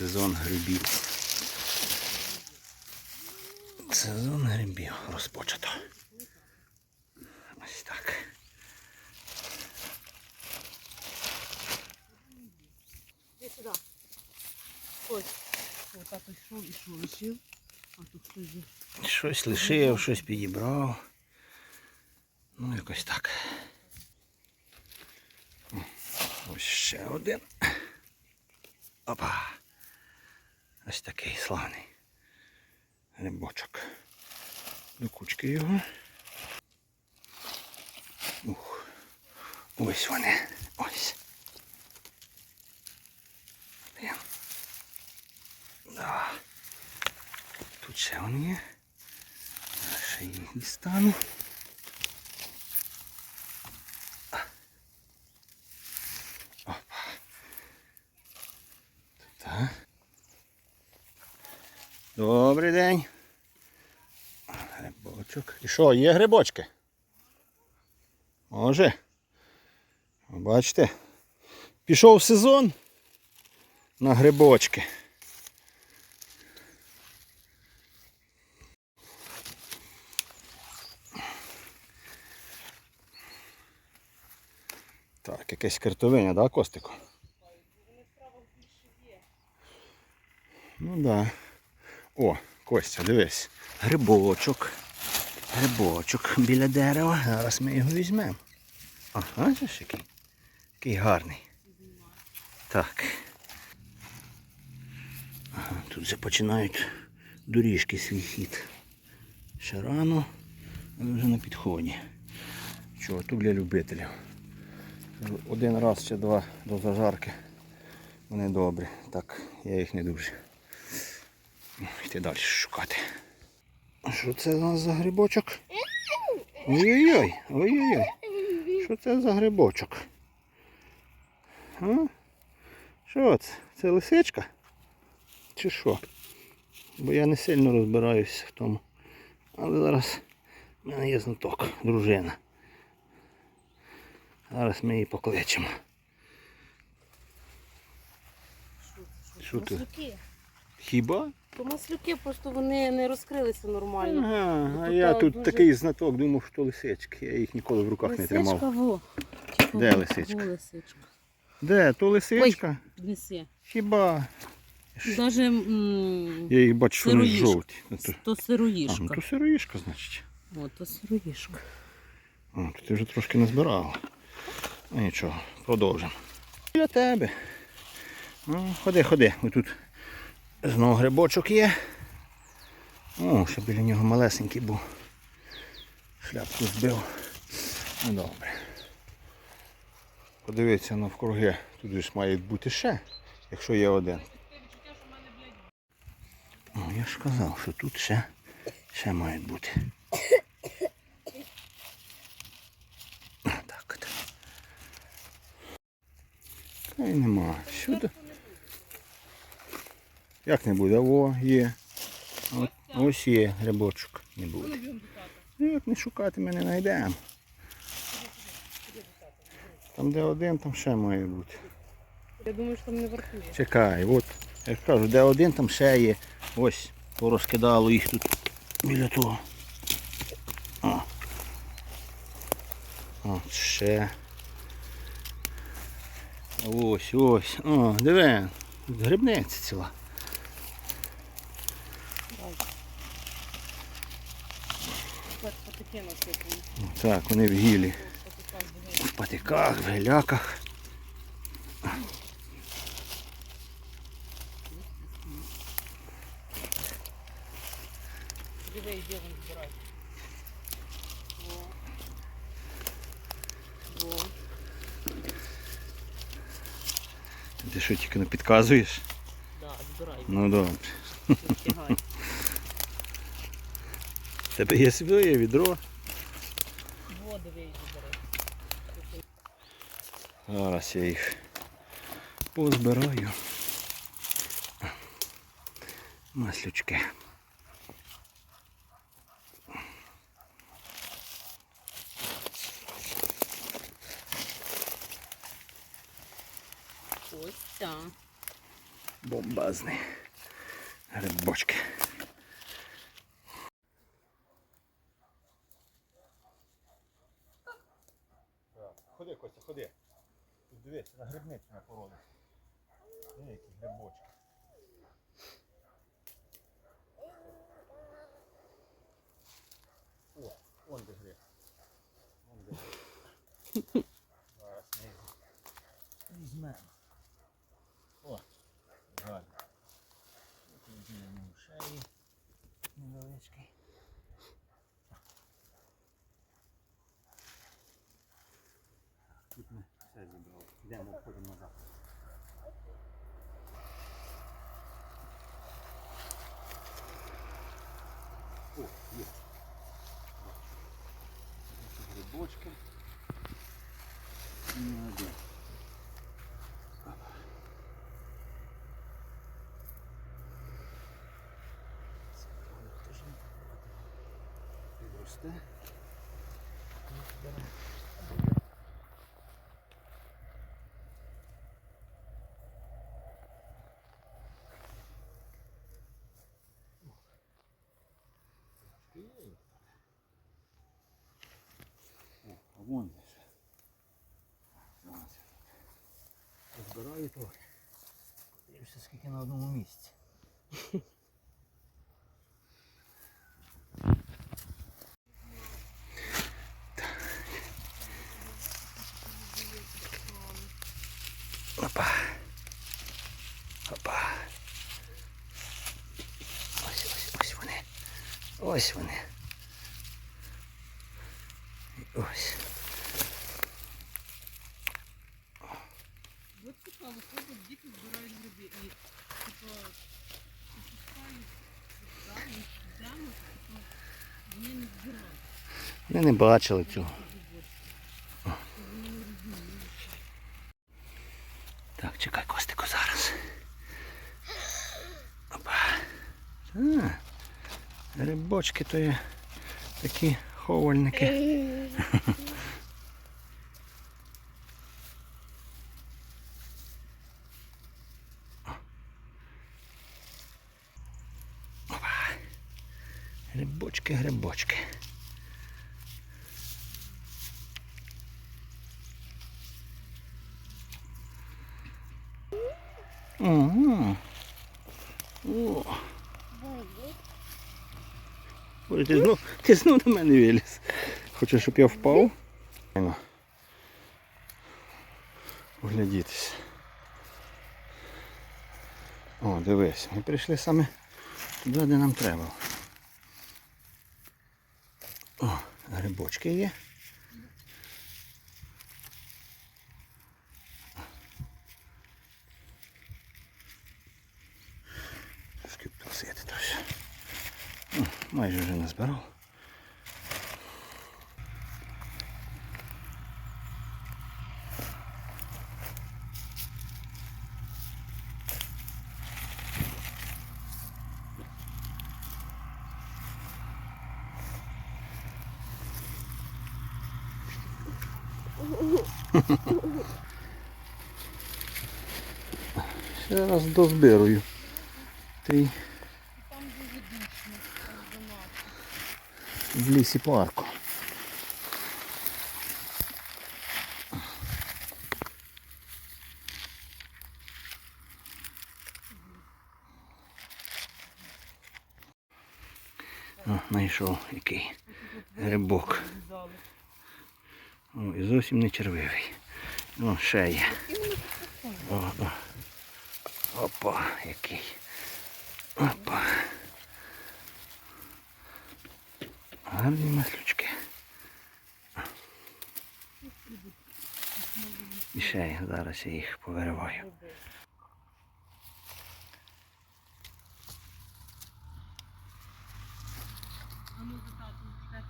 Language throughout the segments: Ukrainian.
Сезон грибів. Сезон грибів розпочато. Ось так. Іди сюди. Ось. Ось тато йшов і що лишив. А тут же. Щось лишив, щось підібрав. Ну, якось так. Ось ще один. Опа. Ось такий славний грибочок. До кучки його. Ух. Ось вони. Ось. Да. Тут ще вони є. Ще їх дістану. Добрий день. Грибочок. І що, є грибочки? Може. Бачите? Пішов сезон на грибочки. Так, якесь картовиня, да, Костику? Ну да. О, Костя, дивись. Грибочок. Грибочок біля дерева. Зараз ми його візьмемо. Ага, бачиш який? Який гарний. Так. Ага, тут вже починають доріжки свій хід. Ще рано, але вже на підході. Чого, тут для любителів. Один раз чи два до зажарки. Вони добрі. Так, я їх не дуже. Йти далі шукати. Що це у нас за грибочок? Ой-ой-ой, ой-ой-ой. Що це за грибочок? А? Що це? Це лисичка? Чи що? Бо я не сильно розбираюся в тому. Але зараз в мене є знаток, дружина. Зараз ми її покличемо. Що? Маслюки. Хіба? То маслюки, просто вони не розкрилися нормально. Ага, а я тут дуже- такий знаток думав, що лисички. Я їх ніколи в руках не тримав. во. Де лисичка? Во лисичка. Де? То лисичка? Неси. Хіба? Даже м, Я їх бачу, що вони жовті. Ну, то... то А, ну сироїшка. то сироїшка, значить. О, то сироїшка. О, то ти вже трошки назбирала. Ну нічого, продовжимо. Для тебе. Ну, ходи, ходи. Тут знову грибочок є. О, ще біля нього малесенький був. Шляпку збив. Ну добре. Подивіться навкруги. Тут ж має бути ще, якщо є один. О, я ж казав, що тут ще, ще мають бути. Так от. Та й нема. Сюди. Як не буде? О, є. От, ось є грибочок. Не буде. Як не шукати, ми не знайдемо. Там де один, там ще має бути. Я думаю, що там не вартує. Чекай, от, я ж кажу, де один, там ще є. Ось, порозкидало їх тут біля того. О. От ще. Ось, ось. О, диви, грибниця ціла. Так, вони в гілі. В патиках, в геляках. Ти що тільки не підказуєш? Да, збирай. Ну добре. Тебе є своє відро. Во, диви, збирай. Зараз я їх позбираю. Маслючки. Ось ця. Бомбезний. Грибочки. Ходи, дивись, на грибницю на породу. Які грибочки. Тут ми все зібрали. Йдемо, входимо назад. О, є. Бачу. Грибочки. Не один. Воно теж не підросте. Вон Збираю то. Подивимося, скільки на одному місці. Опа. Опа. Ось, ось, ось вони. Ось вони. І Ось. От цікаво, ходять діти збирають гриби і типу опускають далі, йдемо, типу, вони не збирають. Вони не бачили цього. Так, чекай, Костику, зараз. Опа. А, грибочки то є такі ховальники. Опа. Грибочки, грибочки. Ага. О. Боже, ти знов, ти знов на мене виліз. Хочеш, щоб я впав? Оглядітися. О, дивись, ми прийшли саме туди, де нам треба. О, грибочки є. Трошки просити то все. О, майже вже назбирав. Ще раз дозбирую. Ти Там дуже душно, там занадто. В лісі парку. О, знайшов який грибок. О, і зовсім не червивий. О, ще є. О, о. Опа, який. Опа. Гарні маслючки. І ще зараз я їх повириваю. Чекай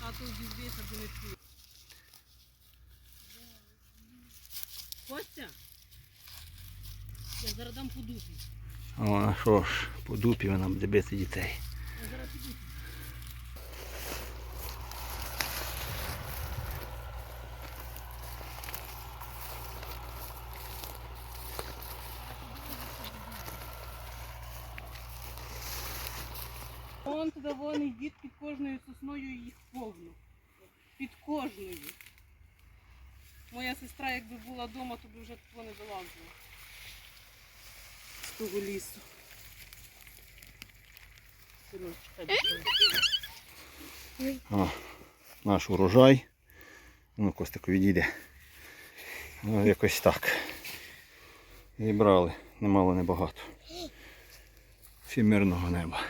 тату. Обізвіся, бо не. Костя? Зараз дам по дупі. О, що ж, по дупі вона буде бити дітей. Вон туди вон йдіть під кожною сосною їх повно. Під кожною. Моя сестра, якби була вдома, то б вже тако не залазила. Того лісу. Сереж, О, наш урожай. Ну, Костик відійде. Ну, якось так. Зібрали. Немало небагато. Фімірного неба.